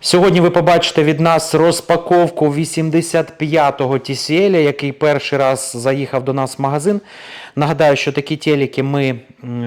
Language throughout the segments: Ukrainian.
Сьогодні ви побачите від нас розпаковку 85-го TCL, який перший раз заїхав до нас в магазин. Нагадаю, що такі телеки ми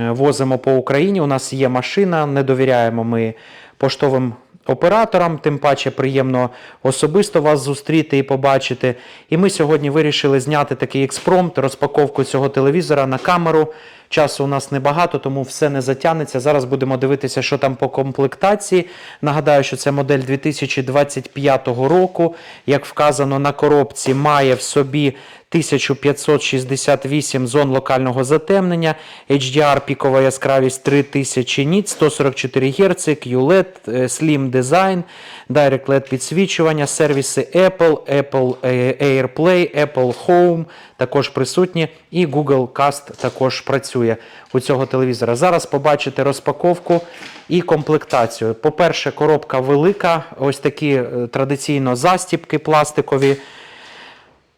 возимо по Україні. У нас є машина, не довіряємо ми поштовим операторам, тим паче приємно особисто вас зустріти і побачити. І ми сьогодні вирішили зняти такий експромт, розпаковку цього телевізора на камеру. Часу у нас небагато, тому все не затягнеться. Зараз будемо дивитися, що там по комплектації. Нагадаю, що це модель 2025 року. Як вказано на коробці, має в собі 1568 зон локального затемнення, HDR пікова яскравість 3000 ніт, 144 Гц, QLED, е, Slim Design, Direct LED підсвічування, сервіси Apple, Apple е, AirPlay, Apple Home також присутні, і Google Cast також працює у цього телевізора. Зараз побачите розпаковку і комплектацію. По-перше, коробка велика, ось такі е, традиційно застіпки пластикові.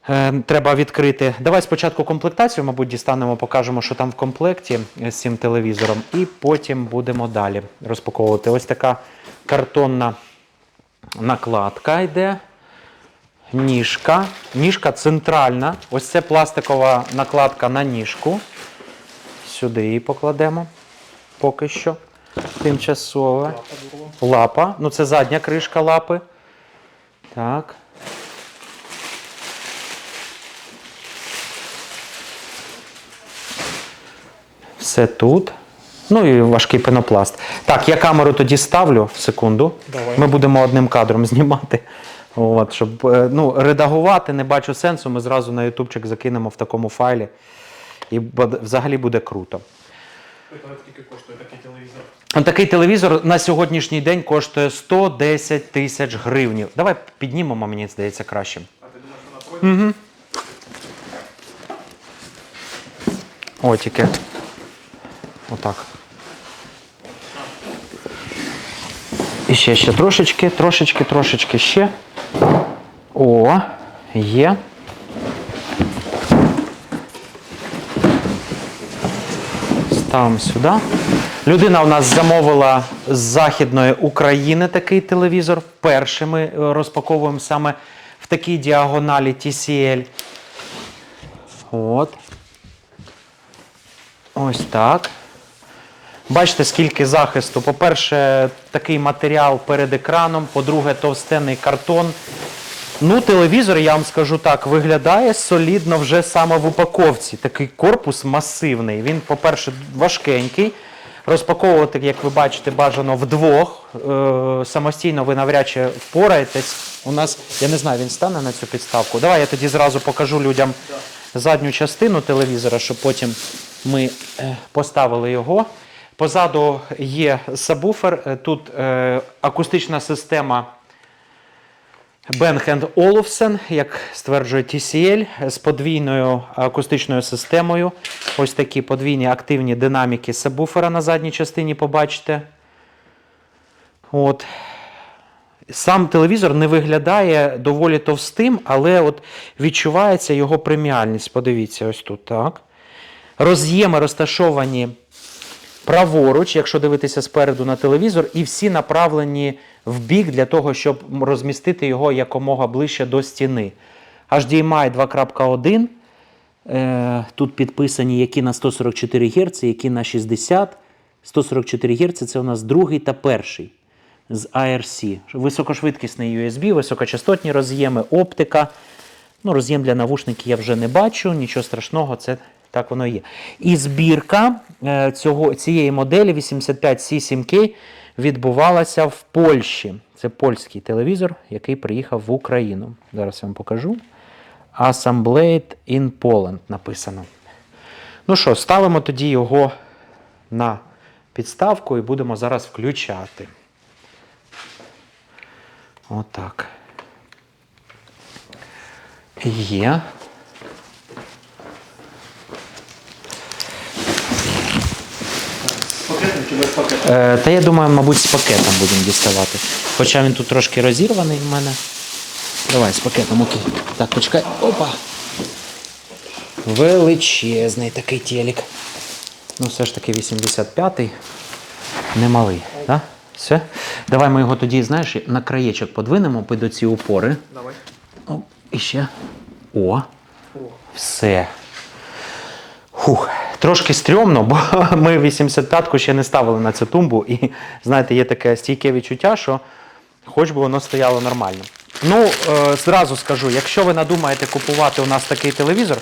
Е, Треба відкрити. Давай спочатку комплектацію, мабуть, дістанемо, покажемо, що там в комплекті з цим телевізором, і потім будемо далі розпаковувати. Ось така картонна накладка йде. Ніжка. Ніжка центральна. Ось це пластикова накладка на ніжку. Сюди її покладемо поки що. Тимчасове. Лапа. Ну, це задня кришка лапи. Так. Все тут. Ну і важкий пенопласт. Так, я камеру тоді ставлю секунду. Давай. Ми будемо одним кадром знімати. От, щоб е, ну, редагувати, не бачу сенсу. Ми зразу на ютубчик закинемо в такому файлі. І взагалі буде круто. Скільки коштує такий телевізор? Такий телевізор на сьогоднішній день коштує 110 тисяч гривнів. Давай піднімемо, мені здається, краще. А ти думаєш, вона пройде? О, тільки. Отак. І ще, ще трошечки, трошечки, трошечки ще. О, є. Ставимо сюди. Людина у нас замовила з Західної України такий телевізор. Вперше ми е, розпаковуємо саме в такій діагоналі TCL. От. Ось так. Бачите, скільки захисту. По-перше, такий матеріал перед екраном, по-друге, товстенний картон. Ну, телевізор, я вам скажу так, виглядає солідно вже саме в упаковці. Такий корпус масивний. Він, по-перше, важкенький. Розпаковувати, як ви бачите, бажано вдвох. Е, самостійно ви навряд чи впораєтесь. У нас, я не знаю, він стане на цю підставку. Давай я тоді зразу покажу людям задню частину телевізора, щоб потім ми е, поставили його. Позаду є сабвуфер. Е, Тут е, акустична система Bang Olufsen, як стверджує TCL, з подвійною акустичною системою. Ось такі подвійні активні динаміки сабвуфера на задній частині побачите. От. Сам телевізор не виглядає доволі товстим, але от відчувається його преміальність. Подивіться, ось тут так. Роз'єми розташовані праворуч, якщо дивитися спереду на телевізор, і всі направлені в для того, щоб розмістити його якомога ближче до стіни. HDMI 2.1. Е, Тут підписані які на 144 Гц, які на 60. 144 Гц це у нас другий та перший з ARC. Високошвидкісний USB, високочастотні роз'єми, оптика. Ну, роз'єм для навушників я вже не бачу, нічого страшного, це так воно є. І збірка е, цього, цієї моделі 85C7K відбувалася в Польщі. Це польський телевізор, який приїхав в Україну. Зараз я вам покажу. Assembled in Poland написано. Ну що, ставимо тоді його на підставку і будемо зараз включати. Отак. Є. З пакетом чи без пакету? Е, та я думаю, мабуть, з пакетом будемо діставати. Хоча він тут трошки розірваний в мене. Давай з пакетом, окей. Так, почекай. Опа. Величезний такий телек. Ну, все ж таки 85-й. Немалий, так? Да? Все. Давай ми його тоді, знаєш, на краєчок подвинемо під оці упори. Давай. О, і ще. О, О, все. Хух. Трошки стрьомно, бо ми 85-ку ще не ставили на цю тумбу. І знаєте, є таке стійке відчуття, що хоч би воно стояло нормально. Ну, е, зразу скажу, якщо ви надумаєте купувати у нас такий телевізор,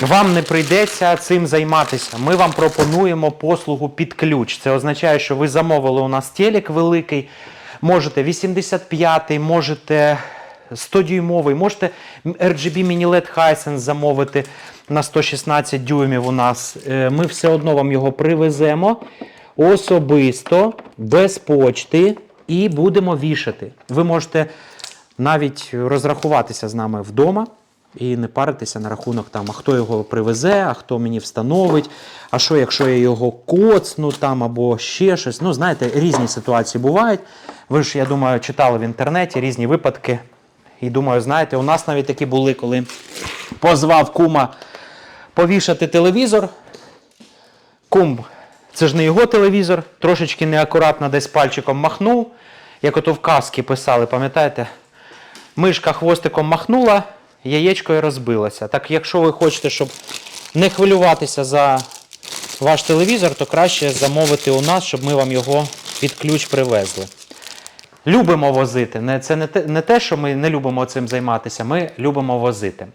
вам не прийдеться цим займатися. Ми вам пропонуємо послугу під ключ. Це означає, що ви замовили у нас телек великий, можете 85-й, можете 100-дюймовий, можете RGB Mini LED Hisense замовити на 116 дюймів у нас. Е, Ми все одно вам його привеземо особисто, без почти і будемо вішати. Ви можете навіть розрахуватися з нами вдома і не паритися на рахунок там, а хто його привезе, а хто мені встановить, а що, якщо я його коцну там або ще щось. Ну, знаєте, різні ситуації бувають. Ви ж, я думаю, читали в інтернеті різні випадки. І думаю, знаєте, у нас навіть такі були, коли позвав кума повішати телевізор. Кум, це ж не його телевізор, трошечки неакуратно десь пальчиком махнув, як ото в казки писали, пам'ятаєте? Мишка хвостиком махнула, яєчко і розбилося. Так якщо ви хочете, щоб не хвилюватися за ваш телевізор, то краще замовити у нас, щоб ми вам його під ключ привезли. Любимо возити. Це не те, не те, що ми не любимо цим займатися, ми любимо возити.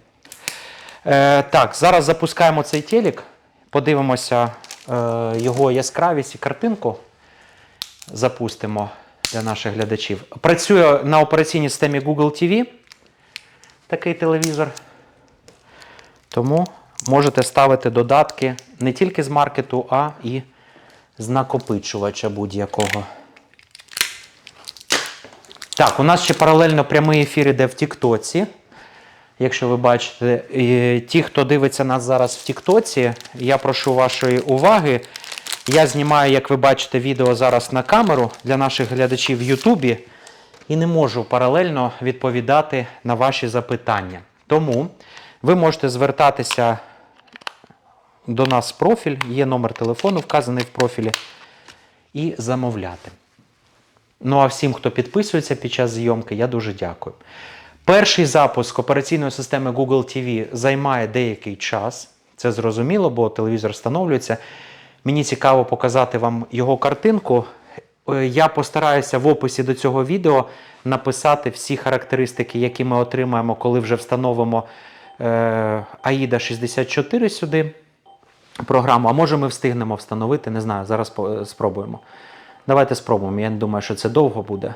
Е, так, зараз запускаємо цей телек, подивимося е, його яскравість і картинку. Запустимо для наших глядачів. Працює на операційній системі Google TV такий телевізор. Тому можете ставити додатки не тільки з маркету, а і з накопичувача будь-якого. Так, у нас ще паралельно прямий ефір іде в Тіктоці. Якщо ви бачите, ті, хто дивиться нас зараз в Тіктоці, я прошу вашої уваги. Я знімаю, як ви бачите, відео зараз на камеру для наших глядачів в Ютубі і не можу паралельно відповідати на ваші запитання. Тому ви можете звертатися до нас в профіль, є номер телефону, вказаний в профілі, і замовляти. Ну а всім, хто підписується під час зйомки, я дуже дякую. Перший запуск операційної системи Google TV займає деякий час. Це зрозуміло, бо телевізор встановлюється. Мені цікаво показати вам його картинку. Е, Я постараюся в описі до цього відео написати всі характеристики, які ми отримаємо, коли вже встановимо е, AIDA 64 сюди програму. А може ми встигнемо встановити, не знаю, зараз спробуємо. Давайте спробуємо. Я не думаю, що це довго буде.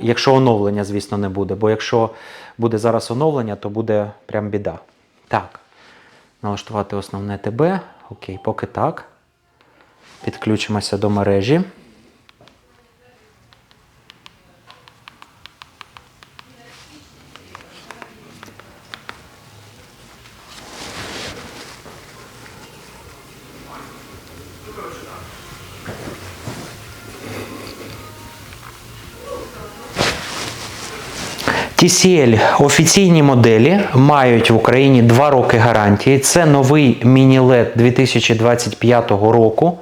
Якщо оновлення, звісно, не буде. Бо якщо буде зараз оновлення, то буде прям біда. Так. Налаштувати основне ТБ. Окей, поки так. Підключимося до мережі. TCL офіційні моделі мають в Україні 2 роки гарантії. Це новий міні-LED 2025 року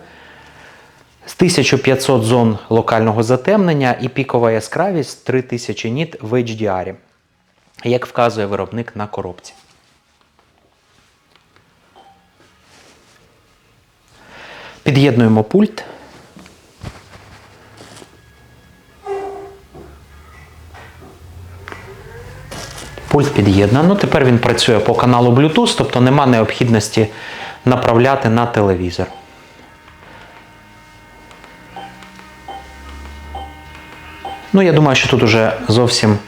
з 1500 зон локального затемнення і пікова яскравість 3000 ніт в HDR, як вказує виробник на коробці. Під'єднуємо пульт. Пульт під'єднано. Тепер він працює по каналу Bluetooth, тобто нема необхідності направляти на телевізор. Ну, я думаю, що тут уже зовсім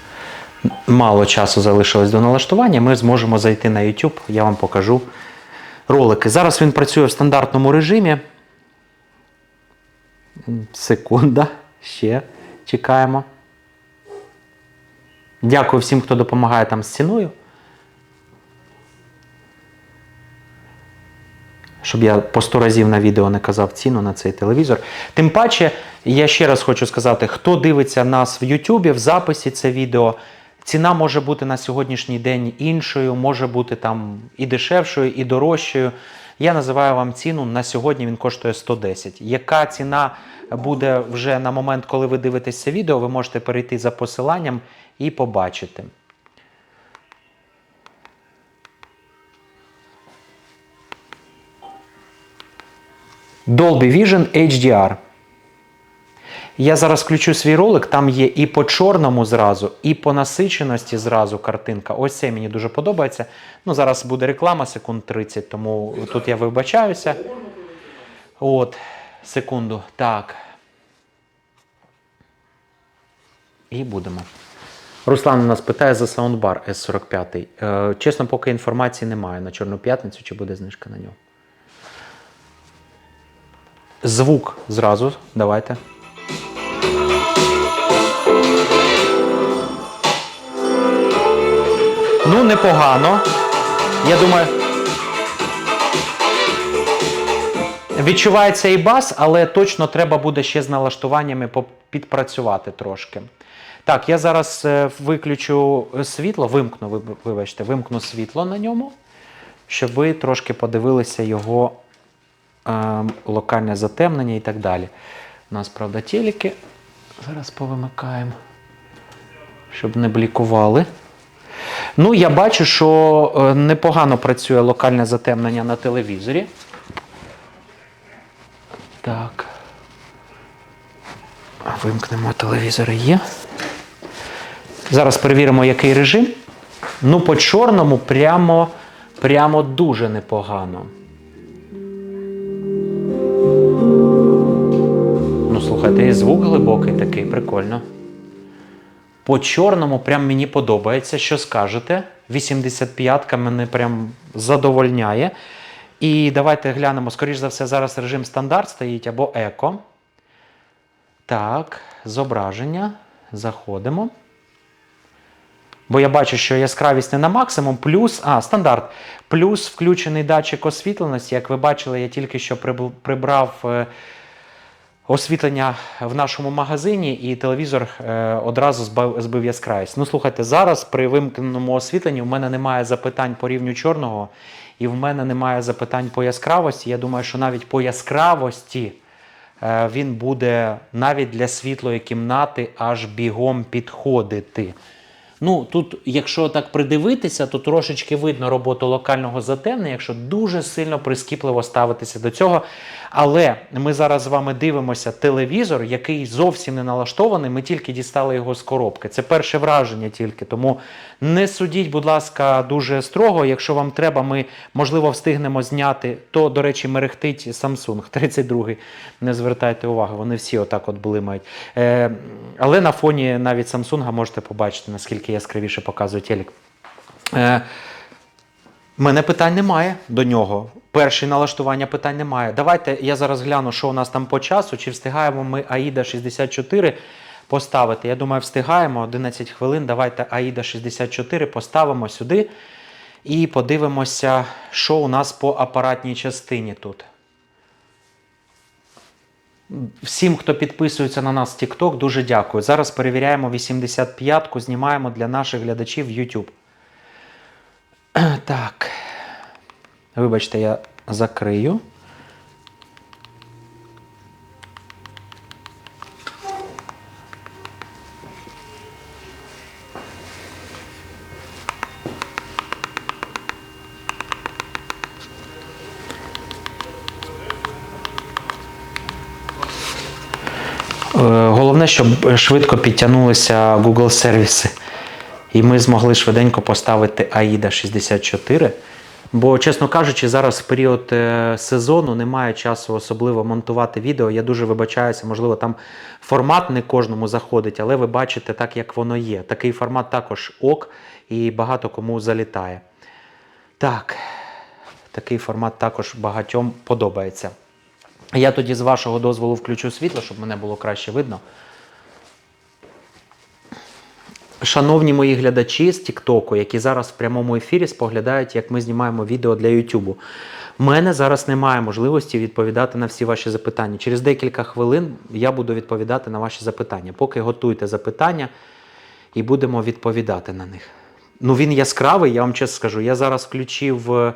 мало часу залишилось до налаштування. Ми зможемо зайти на YouTube, я вам покажу ролики. Зараз він працює в стандартному режимі. Секунда. Ще чекаємо. Дякую всім, хто допомагає там з ціною. Щоб я по 100 разів на відео не казав ціну на цей телевізор. Тим паче, я ще раз хочу сказати, хто дивиться нас в Ютубі, в записі це відео, ціна може бути на сьогоднішній день іншою, може бути там і дешевшою, і дорожчою. Я називаю вам ціну. На сьогодні він коштує 110. Яка ціна буде вже на момент, коли ви дивитесь це відео, ви можете перейти за посиланням і побачити. Dolby Vision HDR. Я зараз включу свій ролик, там є і по чорному зразу, і по насиченості зразу картинка. Ось це мені дуже подобається. Ну, зараз буде реклама секунд 30, тому тут я вибачаюся. От, секунду. Так. І будемо. Руслан у нас питає за саундбар S45. Е, чесно, поки інформації немає на Чорну п'ятницю, чи буде знижка на нього. Звук зразу, давайте. Ну, непогано. Я думаю. Відчувається і бас, але точно треба буде ще з налаштуваннями підпрацювати трошки. Так, я зараз е, виключу світло, вимкну, вибачте, вимкну світло на ньому, щоб ви трошки подивилися його е, локальне затемнення і так далі. У нас, правда, телеки. Зараз повимикаємо, щоб не блікували. Ну, я бачу, що е, непогано працює локальне затемнення на телевізорі. Так. Вимкнемо телевізор є. Зараз перевіримо, який режим. Ну, по чорному прямо, прямо дуже непогано. Ну, слухайте, і звук глибокий такий, прикольно. По чорному прям мені подобається. Що скажете? 85-ка мене прям задовольняє. І давайте глянемо, скоріш за все, зараз режим стандарт стоїть або еко. Так, зображення. Заходимо. Бо я бачу, що яскравість не на максимум, плюс, а, стандарт. Плюс включений датчик освітленості. Як ви бачили, я тільки що прибрав е, освітлення в нашому магазині, і телевізор е, одразу збив, яскравість. Ну, слухайте, зараз при вимкненому освітленні в мене немає запитань по рівню чорного, і в мене немає запитань по яскравості. Я думаю, що навіть по яскравості е, він буде навіть для світлої кімнати аж бігом підходити. Ну, тут, якщо так придивитися, то трошечки видно роботу локального затемнення, якщо дуже сильно прискіпливо ставитися до цього. Але ми зараз з вами дивимося телевізор, який зовсім не налаштований. Ми тільки дістали його з коробки. Це перше враження тільки. Тому не судіть, будь ласка, дуже строго. Якщо вам треба, ми можливо встигнемо зняти. То, до речі, мерехтить Samsung 32 Не звертайте уваги, вони всі отак от блимають. Е, але на фоні навіть Samsung можете побачити, наскільки яскравіше показує телек. Е, Мене питань немає до нього. Перші налаштування питань немає. Давайте я зараз гляну, що у нас там по часу. Чи встигаємо ми AIDA 64 поставити? Я думаю, встигаємо 11 хвилин. Давайте AIDA 64 поставимо сюди і подивимося, що у нас по апаратній частині тут. Всім, хто підписується на нас в TikTok, дуже дякую. Зараз перевіряємо 85-ку, знімаємо для наших глядачів в YouTube. Так. Вибачте, я закрию. Щоб швидко підтягнулися Google сервіси. І ми змогли швиденько поставити AIDA 64. Бо, чесно кажучи, зараз в період е, сезону немає часу особливо монтувати відео. Я дуже вибачаюся, можливо, там формат не кожному заходить, але ви бачите так, як воно є. Такий формат також ок і багато кому залітає. Так, такий формат також багатьом подобається. Я тоді з вашого дозволу включу світло, щоб мене було краще видно. Шановні мої глядачі з Тіктоку, які зараз в прямому ефірі споглядають, як ми знімаємо відео для Ютубу. У мене зараз немає можливості відповідати на всі ваші запитання. Через декілька хвилин я буду відповідати на ваші запитання. Поки готуйте запитання і будемо відповідати на них. Ну, він яскравий, я вам чесно скажу. Я зараз включив е,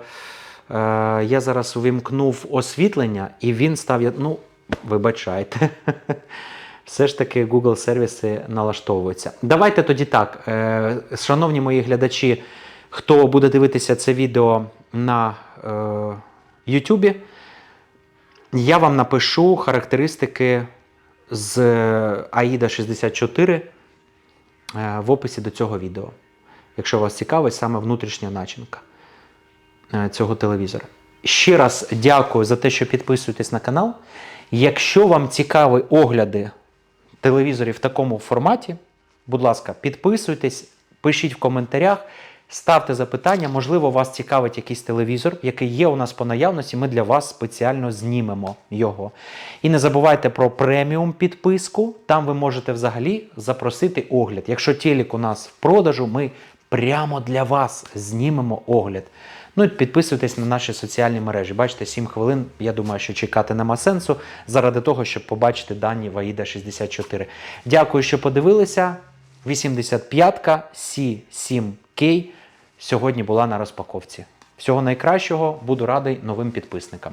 я зараз увімкнув освітлення, і він став. Ну, вибачайте. Все ж таки Google сервіси налаштовуються. Давайте тоді так, е, шановні мої глядачі, хто буде дивитися це відео на е, YouTube, я вам напишу характеристики з AIDA 64 е, в описі до цього відео. Якщо вас цікавить саме внутрішня начинка е, цього телевізора. Ще раз дякую за те, що підписуєтесь на канал. Якщо вам цікаві огляди телевізорів в такому форматі, будь ласка, підписуйтесь, пишіть в коментарях, ставте запитання. Можливо, вас цікавить якийсь телевізор, який є у нас по наявності. Ми для вас спеціально знімемо його. І не забувайте про преміум підписку. Там ви можете взагалі запросити огляд. Якщо телек у нас в продажу, ми прямо для вас знімемо огляд. Ну і підписуйтесь на наші соціальні мережі. Бачите, 7 хвилин. Я думаю, що чекати нема сенсу заради того, щоб побачити дані Ваїда 64. Дякую, що подивилися. 85-ка C7K сьогодні була на розпаковці. Всього найкращого, буду радий новим підписникам.